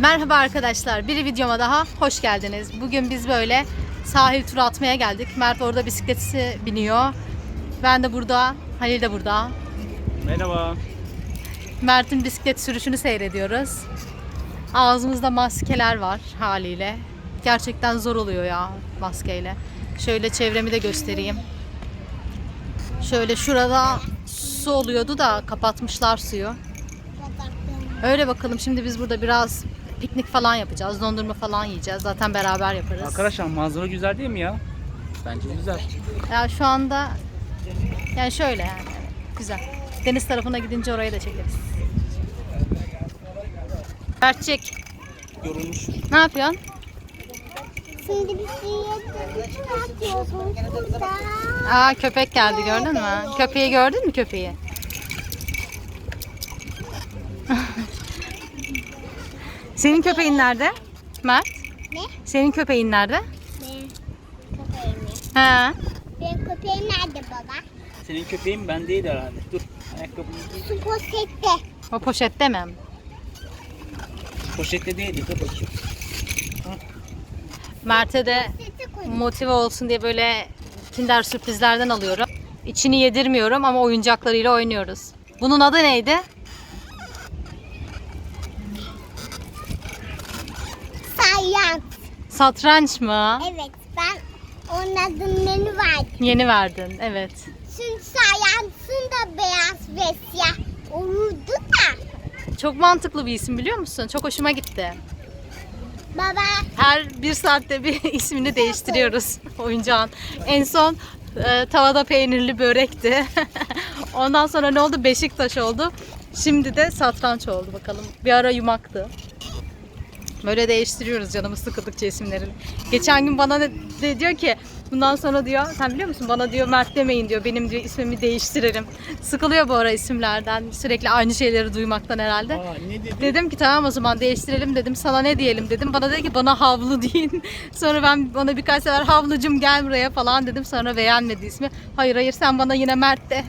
Merhaba arkadaşlar, bir videoma daha hoş geldiniz. Bugün biz böyle sahil turu atmaya geldik. Mert orada bisikleti biniyor. Ben de burada, Halil de burada. Merhaba. Mert'in bisiklet sürüşünü seyrediyoruz. Ağzımızda maskeler var haliyle. Gerçekten zor oluyor ya maskeyle. Şöyle çevremi de göstereyim. Şöyle şurada su oluyordu da kapatmışlar suyu. Öyle bakalım şimdi biz burada biraz piknik falan yapacağız. Dondurma falan yiyeceğiz. Zaten beraber yaparız. Arkadaşlar manzara güzel değil mi ya? Bence güzel. Ya şu anda yani şöyle yani evet, güzel. Deniz tarafına gidince orayı da çekeriz. Berçek Yorulmuş. ne yapıyorsun? Şimdi bir çıkartıyorsun burada. Aa köpek geldi gördün mü? Köpeği gördün mü köpeği? Senin köpeğin nerede? Mert? Ne? Senin köpeğin nerede? Benim köpeğim mi? He. Benim köpeğim nerede baba? Senin köpeğin ben değil herhalde. Dur. Ayakkabını giy. Su poşette. O poşette mi? Poşette değildi. Dur bakayım. Mert'e de motive olsun diye böyle Kinder sürprizlerden alıyorum. İçini yedirmiyorum ama oyuncaklarıyla oynuyoruz. Bunun adı neydi? Satranç mı? Evet ben onun adını verdim. Yeni verdin, evet. Çünkü da beyaz ve siyah olurdu da. Çok mantıklı bir isim biliyor musun? Çok hoşuma gitti. Baba Her bir saatte bir ismini değiştiriyoruz oyuncağın. En son e, tavada peynirli börekti. Ondan sonra ne oldu? Beşiktaş oldu. Şimdi de satranç oldu bakalım. Bir ara yumaktı. Böyle değiştiriyoruz canımız sıkıldıkça isimlerini. Geçen gün bana de diyor ki bundan sonra diyor sen biliyor musun bana diyor Mert demeyin diyor benim diyor ismimi değiştirelim. Sıkılıyor bu ara isimlerden sürekli aynı şeyleri duymaktan herhalde. Aa ne dedi? Dedim ki tamam o zaman değiştirelim dedim. Sana ne diyelim dedim. Bana dedi ki bana havlu deyin. Sonra ben bana birkaç sefer havlucum gel buraya falan dedim. Sonra beğenmedi ismi. Hayır hayır sen bana yine Mert de.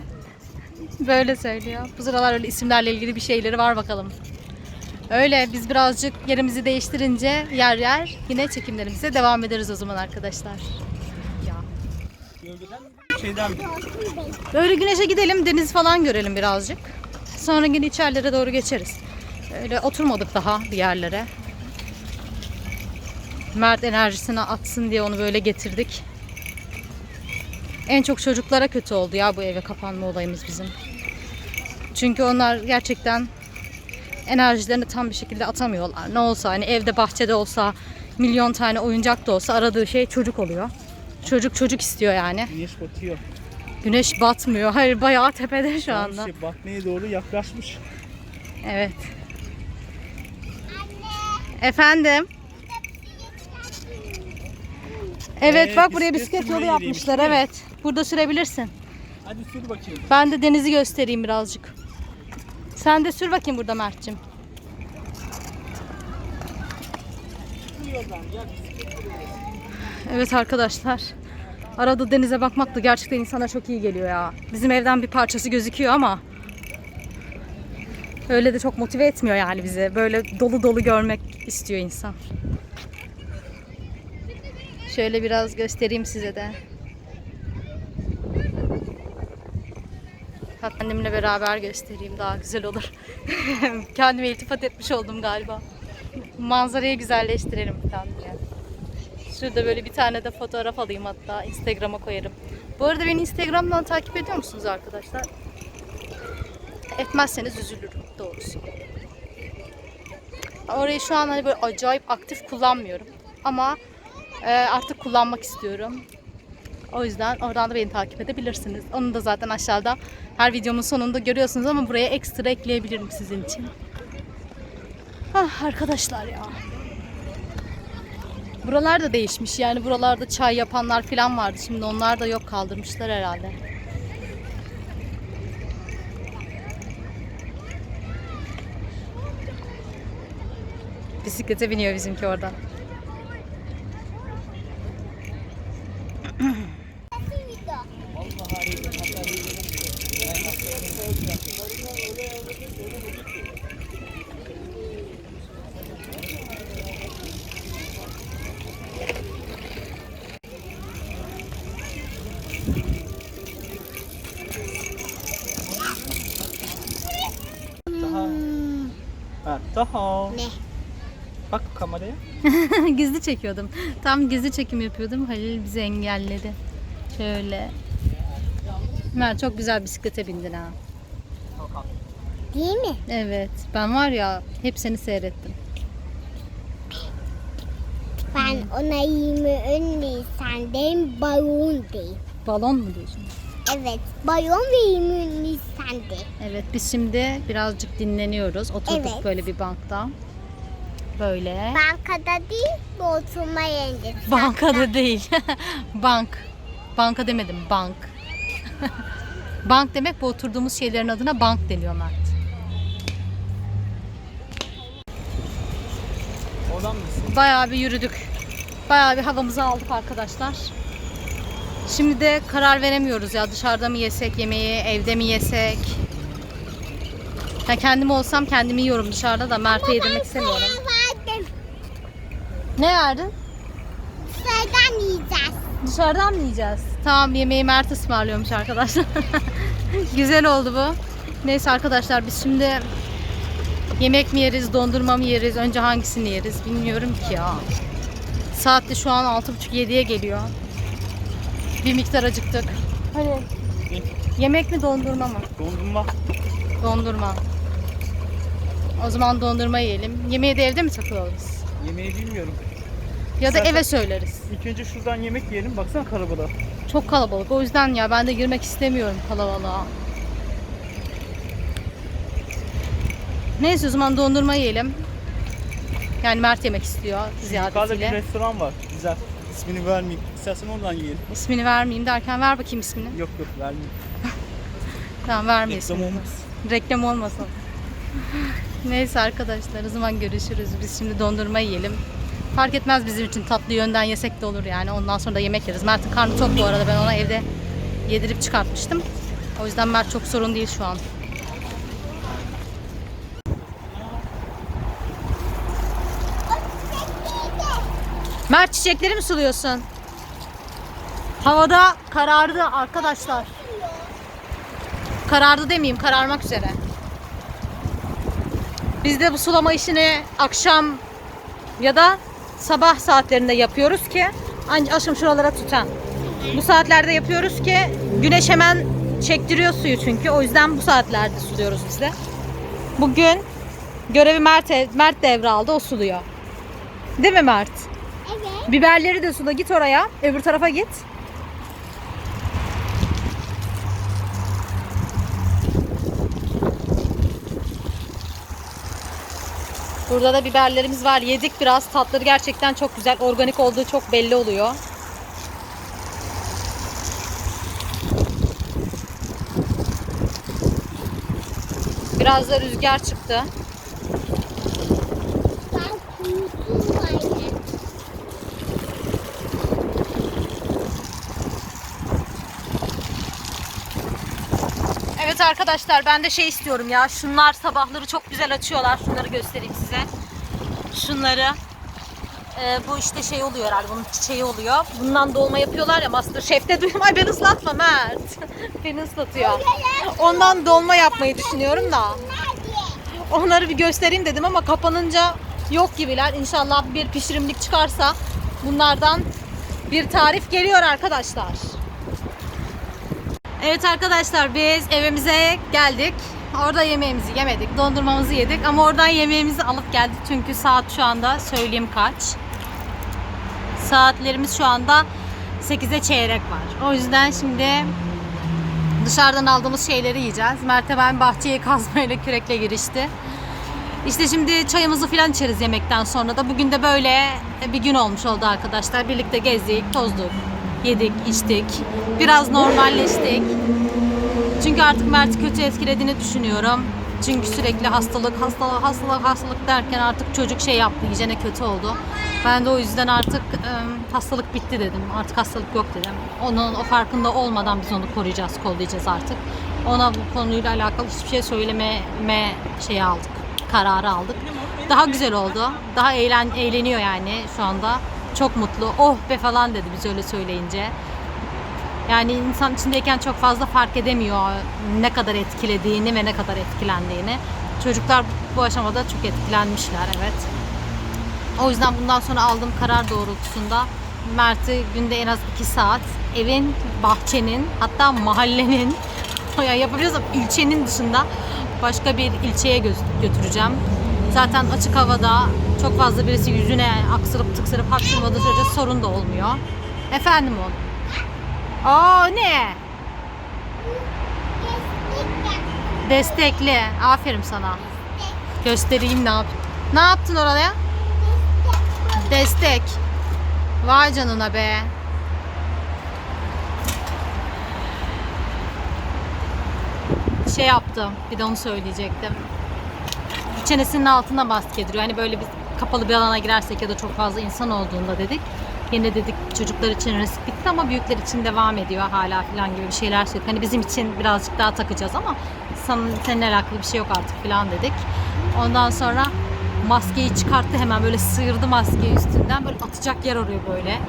Böyle söylüyor. Bu sıralar öyle isimlerle ilgili bir şeyleri var bakalım. Öyle biz birazcık yerimizi değiştirince yer yer yine çekimlerimize devam ederiz o zaman arkadaşlar. Ya. Şeyden? Böyle güneşe gidelim, deniz falan görelim birazcık. Sonra yine içerilere doğru geçeriz. Öyle oturmadık daha bir yerlere. Mert enerjisini atsın diye onu böyle getirdik. En çok çocuklara kötü oldu ya bu eve kapanma olayımız bizim. Çünkü onlar gerçekten enerjilerini tam bir şekilde atamıyorlar. Ne olsa hani evde bahçede olsa milyon tane oyuncak da olsa aradığı şey çocuk oluyor. Çocuk çocuk istiyor yani. Güneş batıyor. Güneş batmıyor. Hayır bayağı tepede şu anda. Şey, batmaya doğru yaklaşmış. Evet. Efendim. Evet Ee, bak buraya bisiklet bisiklet yolu yapmışlar. Evet. Burada sürebilirsin. Hadi sür bakayım. Ben de denizi göstereyim birazcık. Sen de sür bakayım burada Mert'cim. Evet arkadaşlar. Arada denize bakmak da gerçekten insana çok iyi geliyor ya. Bizim evden bir parçası gözüküyor ama öyle de çok motive etmiyor yani bizi. Böyle dolu dolu görmek istiyor insan. Şöyle biraz göstereyim size de. Hatta annemle beraber göstereyim daha güzel olur. Kendime iltifat etmiş oldum galiba. Manzarayı güzelleştirelim falan diye. Şurada böyle bir tane de fotoğraf alayım hatta Instagram'a koyarım. Bu arada beni Instagram'dan takip ediyor musunuz arkadaşlar? Etmezseniz üzülürüm doğrusu. Orayı şu an hani böyle acayip aktif kullanmıyorum. Ama e, artık kullanmak istiyorum. O yüzden oradan da beni takip edebilirsiniz. Onu da zaten aşağıda her videomun sonunda görüyorsunuz ama buraya ekstra ekleyebilirim sizin için. Ah arkadaşlar ya. Buralar da değişmiş. Yani buralarda çay yapanlar falan vardı. Şimdi onlar da yok kaldırmışlar herhalde. Bisiklete biniyor bizimki orada. Daha. Ne? Bak kameraya. gizli çekiyordum. Tam gizli çekim yapıyordum. Halil bizi engelledi. Şöyle. Mert çok güzel bisiklete bindin ha. Değil mi? Evet. Ben var ya hep seni seyrettim. Ben ona 23 Nisan'dayım balon değil. Balon mu diyorsun? Evet balon ve 23 Nisan'da. Evet biz şimdi birazcık dinleniyoruz. Oturduk Evet. böyle bir bankta. Böyle. Bankada değil bu oturma yerinde. Bankada değil. bank. Banka demedim bank. bank demek bu oturduğumuz şeylerin adına bank deniyor Mert. Bayağı bir yürüdük. Bayağı bir havamızı aldık arkadaşlar. Şimdi de karar veremiyoruz ya dışarıda mı yesek yemeği, evde mi yesek. Ya kendim olsam kendimi yiyorum dışarıda da Mert'e yedirmek istemiyorum. Verdim. Ne verdin? Dışarıdan yiyeceğiz. Dışarıdan mı yiyeceğiz? Tamam yemeği Mert ısmarlıyormuş arkadaşlar. Güzel oldu bu. Neyse arkadaşlar biz şimdi yemek mi yeriz, dondurma mı yeriz, önce hangisini yeriz bilmiyorum ki ya. Saat de şu an 6.30-7'ye geliyor. Bir miktar acıktık. Hani yemek mi dondurma mı? Dondurma. Dondurma. O zaman dondurma yiyelim. Yemeği de evde mi takılırız? Yemeği bilmiyorum. Ya da Zaten- eve söyleriz. İlk önce şuradan yemek yiyelim. Baksana karabalığa. Çok kalabalık. O yüzden ya ben de girmek istemiyorum kalabalığa. Neyse o zaman dondurma yiyelim. Yani Mert yemek istiyor Yukarıda bir ziyadesiyle. restoran var. Güzel. İsmini vermeyeyim. İstersen oradan yiyelim. İsmini vermeyeyim derken ver bakayım ismini. Yok yok vermeyeyim. Tamam verme Reklam ismini. olmaz. Reklam olmasın. Neyse arkadaşlar o zaman görüşürüz. Biz şimdi dondurma yiyelim. Fark etmez bizim için tatlı yönden yesek de olur yani. Ondan sonra da yemek yeriz. Mert'in karnı tok bu arada. Ben ona evde yedirip çıkartmıştım. O yüzden Mert çok sorun değil şu an. Mert çiçekleri mi suluyorsun? Havada karardı arkadaşlar. Karardı demeyeyim, kararmak üzere. Biz de bu sulama işini akşam ya da sabah saatlerinde yapıyoruz ki ancak aşkım şuralara tutan. Bu saatlerde yapıyoruz ki güneş hemen çektiriyor suyu çünkü. O yüzden bu saatlerde suluyoruz biz de. Bugün görevi Mert, Mert devraldı, o suluyor. Değil mi Mert? Evet. Biberleri de sula git oraya. Öbür tarafa git. Burada da biberlerimiz var. Yedik biraz. Tatları gerçekten çok güzel. Organik olduğu çok belli oluyor. Biraz da rüzgar çıktı. Ben kuyusum var. Evet arkadaşlar ben de şey istiyorum ya. Şunlar sabahları çok güzel açıyorlar. Şunları göstereyim size. Şunları. Ee, bu işte şey oluyor herhalde. Bunun çiçeği oluyor. Bundan dolma yapıyorlar ya Master Chef'te duydum. Ay ben ıslatma Mert. Beni ıslatıyor. Ondan dolma yapmayı düşünüyorum da. Onları bir göstereyim dedim ama kapanınca yok gibiler. İnşallah bir pişirimlik çıkarsa bunlardan bir tarif geliyor arkadaşlar. Evet arkadaşlar biz evimize geldik. Orada yemeğimizi yemedik, dondurmamızı yedik ama oradan yemeğimizi alıp geldik çünkü saat şu anda söyleyeyim kaç. Saatlerimiz şu anda 8'e çeyrek var. O yüzden şimdi dışarıdan aldığımız şeyleri yiyeceğiz. Mert'e ben bahçeye kazmayla kürekle girişti. İşte şimdi çayımızı falan içeriz yemekten sonra da. Bugün de böyle bir gün olmuş oldu arkadaşlar. Birlikte gezdik, tozduk, yedik, içtik. Biraz normalleştik. Çünkü artık Mert'i kötü etkilediğini düşünüyorum. Çünkü sürekli hastalık, hastalık, hastalık, hastalık derken artık çocuk şey yaptı, iyicene kötü oldu. Ben de o yüzden artık e, hastalık bitti dedim. Artık hastalık yok dedim. Onun o farkında olmadan biz onu koruyacağız, kollayacağız artık. Ona bu konuyla alakalı hiçbir şey söylememe şey aldık, kararı aldık. Daha güzel oldu. Daha eğlen, eğleniyor yani şu anda. Çok mutlu. Oh be falan dedi biz öyle söyleyince. Yani insan içindeyken çok fazla fark edemiyor ne kadar etkilediğini ve ne kadar etkilendiğini. Çocuklar bu aşamada çok etkilenmişler evet. O yüzden bundan sonra aldığım karar doğrultusunda Mert'i günde en az 2 saat evin, bahçenin hatta mahallenin ya yapabiliyorsam ilçenin dışında başka bir ilçeye gö- götüreceğim. Zaten açık havada çok fazla birisi yüzüne aksırıp tıksırıp hapşırmadığı sürece sorun da olmuyor. Efendim oğlum. Aa ne? Destekli. Aferin sana. Göstereyim ne yap. Ne yaptın oraya? Destek. Vay canına be. Şey yaptım. Bir de onu söyleyecektim. Çenesinin altına maske duruyor. Hani böyle bir kapalı bir alana girersek ya da çok fazla insan olduğunda dedik. Yine dedik çocuklar için risk bitti ama büyükler için devam ediyor hala falan gibi bir şeyler söyledik. Hani bizim için birazcık daha takacağız ama sen, seninle alakalı bir şey yok artık falan dedik. Ondan sonra maskeyi çıkarttı hemen böyle sıyırdı maskeyi üstünden böyle atacak yer arıyor böyle.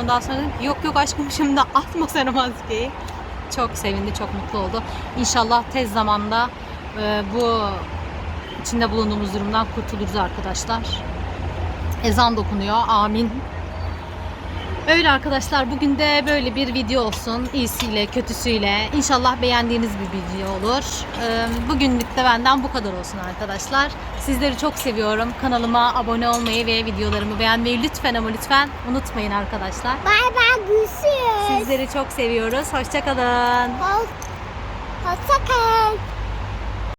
Ondan sonra dedim yok yok aşkım şimdi atma sen o maskeyi. Çok sevindi, çok mutlu oldu. İnşallah tez zamanda e, bu içinde bulunduğumuz durumdan kurtuluruz arkadaşlar. Ezan dokunuyor. Amin. Öyle arkadaşlar bugün de böyle bir video olsun. İyisiyle kötüsüyle. İnşallah beğendiğiniz bir video olur. Ee, Bugünlük de benden bu kadar olsun arkadaşlar. Sizleri çok seviyorum. Kanalıma abone olmayı ve videolarımı beğenmeyi lütfen ama lütfen unutmayın arkadaşlar. Bay bay görüşürüz. Sizleri çok seviyoruz. Hoşçakalın. Hoş- Hoşça kalın.